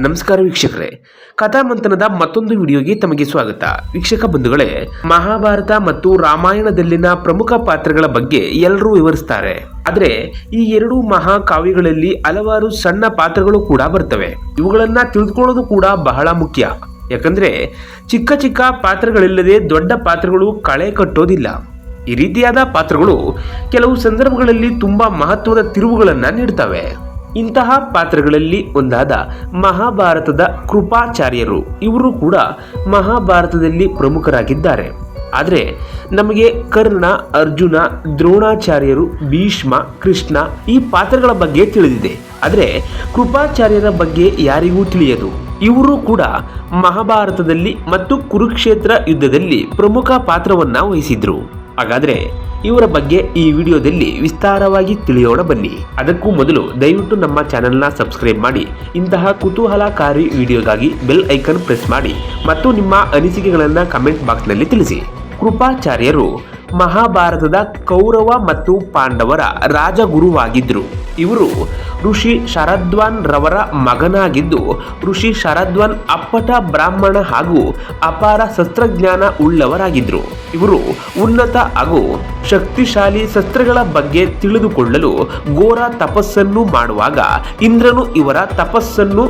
ನಮಸ್ಕಾರ ವೀಕ್ಷಕರೇ. ಕಥಾಮಂಥನದ ಮತ್ತೊಂದು ವಿಡಿಯೋಗೆ ತಮಗೆ ಸ್ವಾಗತ. ವೀಕ್ಷಕ ಬಂಧುಗಳೇ, ಮಹಾಭಾರತ ಮತ್ತು ರಾಮಾಯಣದಲ್ಲಿನ ಪ್ರಮುಖ ಪಾತ್ರಗಳ ಬಗ್ಗೆ ಎಲ್ಲರೂ ವಿವರಿಸ್ತಾರೆ. ಆದರೆ, ಈ ಎರಡು ಮಹಾಕಾವ್ಯಗಳಲ್ಲಿ ಹಲವಾರು ಸಣ್ಣ ಪಾತ್ರಗಳು ಕೂಡ ಬರ್ತವೆ. ಇವುಗಳನ್ನ ತಿಳಿದುಕೊಳ್ಳೋದು ಕೂಡ ಬಹಳ ಮುಖ್ಯ. ಯಾಕಂದ್ರೆ, ಚಿಕ್ಕ ಚಿಕ್ಕ ಪಾತ್ರಗಳಿಲ್ಲದೆ ದೊಡ್ಡ ಪಾತ್ರಗಳು ಕಳೆ ಕಟ್ಟೋದಿಲ್ಲ. ಈ ರೀತಿಯಾದ ಪಾತ್ರಗಳು ಕೆಲವು ಸಂದರ್ಭಗಳಲ್ಲಿ ತುಂಬಾ ಮಹತ್ವದ ತಿರುವುಗಳನ್ನು ನೀಡ್ತವೆ. ಇಂತಹ ಪಾತ್ರಗಳಲ್ಲಿ ಒಂದಾದ ಮಹಾಭಾರತದ ಕೃಪಾಚಾರ್ಯರು. ಇವರು ಕೂಡ ಮಹಾಭಾರತದಲ್ಲಿ ಪ್ರಮುಖರಾಗಿದ್ದಾರೆ. ಆದರೆ ನಮಗೆ ಕರ್ಣ, ಅರ್ಜುನ, ದ್ರೋಣಾಚಾರ್ಯರು, ಭೀಷ್ಮ, ಕೃಷ್ಣ ಈ ಪಾತ್ರಗಳ ಬಗ್ಗೆ ತಿಳಿದಿದೆ. ಆದರೆ ಕೃಪಾಚಾರ್ಯರ ಬಗ್ಗೆ ಯಾರಿಗೂ ತಿಳಿಯದು. ಇವರು ಕೂಡ ಮಹಾಭಾರತದಲ್ಲಿ ಮತ್ತು ಕುರುಕ್ಷೇತ್ರ ಯುದ್ಧದಲ್ಲಿ ಪ್ರಮುಖ ಪಾತ್ರವನ್ನು ವಹಿಸಿದ್ರು. ಹಾಗಾದ್ರೆ ಇವರ ಬಗ್ಗೆ ಈ ವಿಡಿಯೋದಲ್ಲಿ ವಿಸ್ತಾರವಾಗಿ ತಿಳಿಯೋಣ ಬನ್ನಿ. ಅದಕ್ಕೂ ಮೊದಲು ದಯವಿಟ್ಟು ನಮ್ಮ ಚಾನೆಲ್ನ ಸಬ್ಸ್ಕ್ರೈಬ್ ಮಾಡಿ, ಇಂತಹ ಕುತೂಹಲಕಾರಿ ವಿಡಿಯೋಗಾಗಿ ಬೆಲ್ ಐಕನ್ ಪ್ರೆಸ್ ಮಾಡಿ ಮತ್ತು ನಿಮ್ಮ ಅನಿಸಿಕೆಗಳನ್ನು ಕಮೆಂಟ್ ಬಾಕ್ಸ್ನಲ್ಲಿ ತಿಳಿಸಿ. ಕೃಪಾಚಾರ್ಯರು ಮಹಾಭಾರತದ ಕೌರವ ಮತ್ತು ಪಾಂಡವರ ರಾಜಗುರುವಾಗಿದ್ದರು ಇವರು ಋಷಿ ಶರದ್ವಾನ್ ರವರ ಮಗನಾಗಿದ್ದು, ಋಷಿ ಶರದ್ವಾನ್ ಅಪ್ಪಟ ಬ್ರಾಹ್ಮಣ ಹಾಗೂ ಅಪಾರ ಶಸ್ತ್ರಜ್ಞಾನ ಉಳ್ಳವರಾಗಿದ್ದರು ಇವರು ಉನ್ನತ ಹಾಗೂ ಶಕ್ತಿಶಾಲಿ ಶಸ್ತ್ರಗಳ ಬಗ್ಗೆ ತಿಳಿದುಕೊಳ್ಳಲು ಘೋರ ತಪಸ್ಸನ್ನು ಮಾಡುವಾಗ ಇಂದ್ರನು ಇವರ ತಪಸ್ಸನ್ನು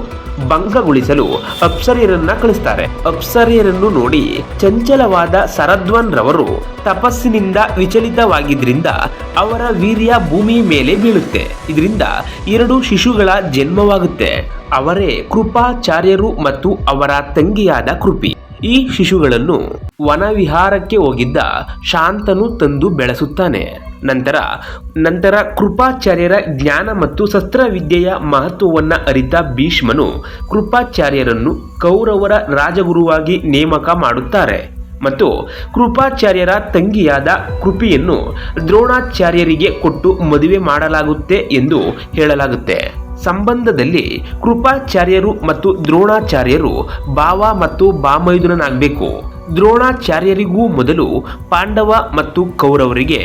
ಭಂಗಗೊಳಿಸಲು ಅಪ್ಸರಿಯರನ್ನ ಕಳಿಸ್ತಾರೆ. ಅಪ್ಸರಿಯರನ್ನು ನೋಡಿ ಚಂಚಲವಾದ ಸರದ್ವನ್ ರವರು ತಪಸ್ಸಿನಿಂದ ವಿಚಲಿತವಾಗಿದ್ದರಿಂದ ಅವರ ವೀರ್ಯ ಭೂಮಿ ಮೇಲೆ ಬೀಳುತ್ತೆ. ಇದರಿಂದ ಎರಡು ಶಿಶುಗಳ ಜನ್ಮವಾಗುತ್ತೆ. ಅವರೇ ಕೃಪಾಚಾರ್ಯರು ಮತ್ತು ಅವರ ತಂಗಿಯಾದ ಕೃಪಿ. ಈ ಶಿಶುಗಳನ್ನು ವನವಿಹಾರಕ್ಕೆ ಹೋಗಿದ್ದ ಶಾಂತನು ತಂದು ಬೆಳೆಸುತ್ತಾನೆ. ನಂತರ ನಂತರ ಕೃಪಾಚಾರ್ಯರ ಜ್ಞಾನ ಮತ್ತು ಶಸ್ತ್ರವಿದ್ಯೆಯ ಮಹತ್ವವನ್ನು ಅರಿತ ಭೀಷ್ಮನು ಕೃಪಾಚಾರ್ಯರನ್ನು ಕೌರವರ ರಾಜಗುರುವಾಗಿ ನೇಮಕ ಮಾಡುತ್ತಾರೆ. ಮತ್ತು ಕೃಪಾಚಾರ್ಯರ ತಂಗಿಯಾದ ಕೃಪಿಯನ್ನು ದ್ರೋಣಾಚಾರ್ಯರಿಗೆ ಕೊಟ್ಟು ಮದುವೆ ಮಾಡಲಾಗುತ್ತೆ ಎಂದು ಹೇಳಲಾಗುತ್ತೆ. ಸಂಬಂಧದಲ್ಲಿ ಕೃಪಾಚಾರ್ಯರು ಮತ್ತು ದ್ರೋಣಾಚಾರ್ಯರು ಭಾವ ಮತ್ತು ಬಾಮೈದುನನಾಗಬೇಕು ದ್ರೋಣಾಚಾರ್ಯರಿಗೂ ಮೊದಲು ಪಾಂಡವ ಮತ್ತು ಕೌರವರಿಗೆ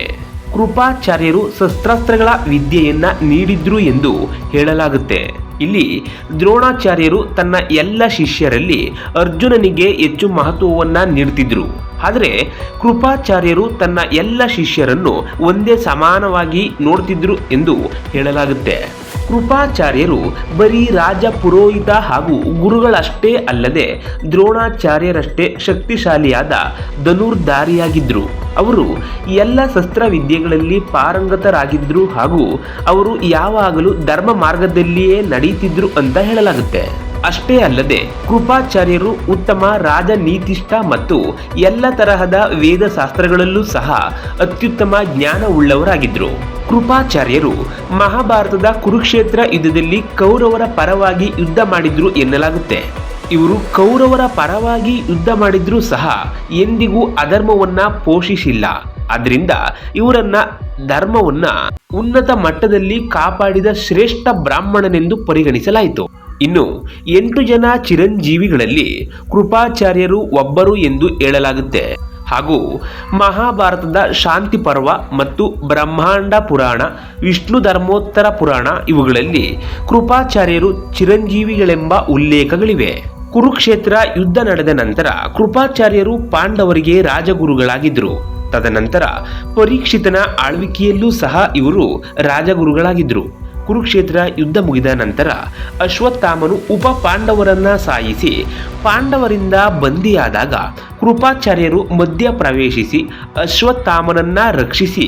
ಕೃಪಾಚಾರ್ಯರು ಶಸ್ತ್ರಾಸ್ತ್ರಗಳ ವಿದ್ಯೆಯನ್ನು ನೀಡಿದ್ರು ಎಂದು ಹೇಳಲಾಗುತ್ತೆ. ಇಲ್ಲಿ ದ್ರೋಣಾಚಾರ್ಯರು ತನ್ನ ಎಲ್ಲ ಶಿಷ್ಯರಲ್ಲಿ ಅರ್ಜುನನಿಗೆ ಹೆಚ್ಚು ಮಹತ್ವವನ್ನು ನೀಡುತ್ತಿದ್ದರು ಆದರೆ ಕೃಪಾಚಾರ್ಯರು ತನ್ನ ಎಲ್ಲ ಶಿಷ್ಯರನ್ನು ಒಂದೇ ಸಮಾನವಾಗಿ ನೋಡ್ತಿದ್ರು ಎಂದು ಹೇಳಲಾಗುತ್ತೆ. ಕೃಪಾಚಾರ್ಯರು ಬರೀ ರಾಜ ಪುರೋಹಿತ ಹಾಗೂ ಗುರುಗಳಷ್ಟೇ ಅಲ್ಲದೆ ದ್ರೋಣಾಚಾರ್ಯರಷ್ಟೇ ಶಕ್ತಿಶಾಲಿಯಾದ ಧನುರ್ಧಾರಿಯಾಗಿದ್ದರು. ಅವರು ಎಲ್ಲ ಶಸ್ತ್ರವಿದ್ಯೆಗಳಲ್ಲಿ ಪಾರಂಗತರಾಗಿದ್ದರು ಹಾಗೂ ಅವರು ಯಾವಾಗಲೂ ಧರ್ಮ ಮಾರ್ಗದಲ್ಲಿಯೇ ನಡೀತಿದ್ರು ಅಂತ ಹೇಳಲಾಗುತ್ತೆ. ಅಷ್ಟೇ ಅಲ್ಲದೆ ಕೃಪಾಚಾರ್ಯರು ಉತ್ತಮ ರಾಜನೀತಿಷ್ಠ ಮತ್ತು ಎಲ್ಲ ತರಹದ ವೇದಶಾಸ್ತ್ರಗಳಲ್ಲೂ ಸಹ ಅತ್ಯುತ್ತಮ ಜ್ಞಾನವುಳ್ಳವರಾಗಿದ್ದರು. ಕೃಪಾಚಾರ್ಯರು ಮಹಾಭಾರತದ ಕುರುಕ್ಷೇತ್ರ ಯುದ್ಧದಲ್ಲಿ ಕೌರವರ ಪರವಾಗಿ ಯುದ್ಧ ಮಾಡಿದ್ರು ಎನ್ನಲಾಗುತ್ತೆ. ಇವರು ಕೌರವರ ಪರವಾಗಿ ಯುದ್ಧ ಮಾಡಿದ್ರೂ ಸಹ ಎಂದಿಗೂ ಅಧರ್ಮವನ್ನ ಪೋಷಿಸಿಲ್ಲ. ಅದರಿಂದ ಇವರನ್ನ ಧರ್ಮವನ್ನ ಉನ್ನತ ಮಟ್ಟದಲ್ಲಿ ಕಾಪಾಡಿದ ಶ್ರೇಷ್ಠ ಬ್ರಾಹ್ಮಣನೆಂದು ಪರಿಗಣಿಸಲಾಯಿತು. ಇನ್ನು ಎಂಟು ಜನ ಚಿರಂಜೀವಿಗಳಲ್ಲಿ ಕೃಪಾಚಾರ್ಯರು ಒಬ್ಬರು ಎಂದು ಹೇಳಲಾಗುತ್ತೆ. ಹಾಗೂ ಮಹಾಭಾರತದ ಶಾಂತಿ ಪರ್ವ ಮತ್ತು ಬ್ರಹ್ಮಾಂಡ ಪುರಾಣ, ವಿಷ್ಣು ಧರ್ಮೋತ್ತರ ಪುರಾಣ ಇವುಗಳಲ್ಲಿ ಕೃಪಾಚಾರ್ಯರು ಚಿರಂಜೀವಿಗಳೆಂಬ ಉಲ್ಲೇಖಗಳಿವೆ. ಕುರುಕ್ಷೇತ್ರ ಯುದ್ಧ ನಡೆದ ನಂತರ ಕೃಪಾಚಾರ್ಯರು ಪಾಂಡವರಿಗೆ ರಾಜಗುರುಗಳಾಗಿದ್ದರು. ತದನಂತರ ಪರೀಕ್ಷಿತನ ಆಳ್ವಿಕೆಯಲ್ಲೂ ಸಹ ಇವರು ರಾಜಗುರುಗಳಾಗಿದ್ದರು. ಕುರುಕ್ಷೇತ್ರ ಯುದ್ಧ ಮುಗಿದ ನಂತರ ಅಶ್ವತ್ಥಾಮನು ಉಪ ಪಾಂಡವರನ್ನ ಸಾಯಿಸಿ ಪಾಂಡವರಿಂದ ಬಂದಿಯಾದಾಗ ಕೃಪಾಚಾರ್ಯರು ಮಧ್ಯ ಪ್ರವೇಶಿಸಿ ಅಶ್ವತ್ಥಾಮನನ್ನ ರಕ್ಷಿಸಿ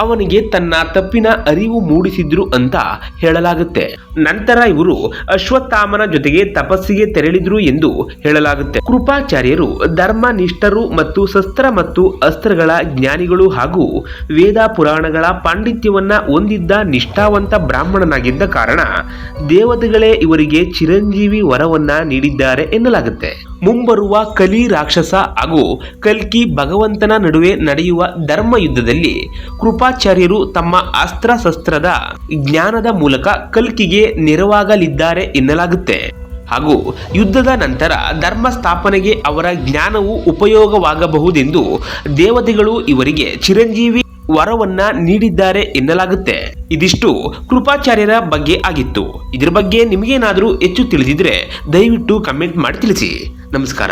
ಅವನಿಗೆ ತನ್ನ ತಪ್ಪಿನ ಅರಿವು ಮೂಡಿಸಿದ್ರು ಅಂತ ಹೇಳಲಾಗುತ್ತೆ. ನಂತರ ಇವರು ಅಶ್ವತ್ಥಾಮನ ಜೊತೆಗೆ ತಪಸ್ಸಿಗೆ ತೆರಳಿದ್ರು ಎಂದು ಹೇಳಲಾಗುತ್ತೆ. ಕೃಪಾಚಾರ್ಯರು ಧರ್ಮನಿಷ್ಠರು ಮತ್ತು ಶಸ್ತ್ರ ಮತ್ತು ಅಸ್ತ್ರಗಳ ಜ್ಞಾನಿಗಳು ಹಾಗೂ ವೇದ ಪುರಾಣಗಳ ಪಾಂಡಿತ್ಯವನ್ನ ಹೊಂದಿದ್ದ ನಿಷ್ಠಾವಂತ ಬ್ರಾಹ್ಮಣನಾಗಿದ್ದ ಕಾರಣ ದೇವತೆಗಳೇ ಇವರಿಗೆ ಚಿರಂಜೀವಿ ವರವನ್ನ ನೀಡಿದ್ದಾರೆ ಎನ್ನಲಾಗುತ್ತೆ. ಮುಂಬರುವ ಕಲಿ ರಾಕ್ಷಸ ಹಾಗೂ ಕಲ್ಕಿ ಭಗವಂತನ ನಡುವೆ ನಡೆಯುವ ಧರ್ಮ ಯುದ್ಧದಲ್ಲಿ ಕೃಪಾಚಾರ್ಯರು ತಮ್ಮ ಅಸ್ತ್ರಶಸ್ತ್ರದ ಜ್ಞಾನದ ಮೂಲಕ ಕಲ್ಕಿಗೆ ನೆರವಾಗಲಿದ್ದಾರೆ ಎನ್ನಲಾಗುತ್ತೆ. ಹಾಗೂ ಯುದ್ಧದ ನಂತರ ಧರ್ಮ ಸ್ಥಾಪನೆಗೆ ಅವರ ಜ್ಞಾನವು ಉಪಯೋಗವಾಗಬಹುದೆಂದು ದೇವತೆಗಳು ಇವರಿಗೆ ಚಿರಂಜೀವಿ ವರವನ್ನ ನೀಡಿದ್ದಾರೆ ಎನ್ನಲಾಗುತ್ತೆ. ಇದಿಷ್ಟು ಕೃಪಾಚಾರ್ಯರ ಬಗ್ಗೆ ಆಗಿತ್ತು. ಇದರ ಬಗ್ಗೆ ನಿಮಗೇನಾದರೂ ಹೆಚ್ಚು ತಿಳಿದಿದ್ರೆ ದಯವಿಟ್ಟು ಕಮೆಂಟ್ ಮಾಡಿ ತಿಳಿಸಿ. ನಮಸ್ಕಾರ.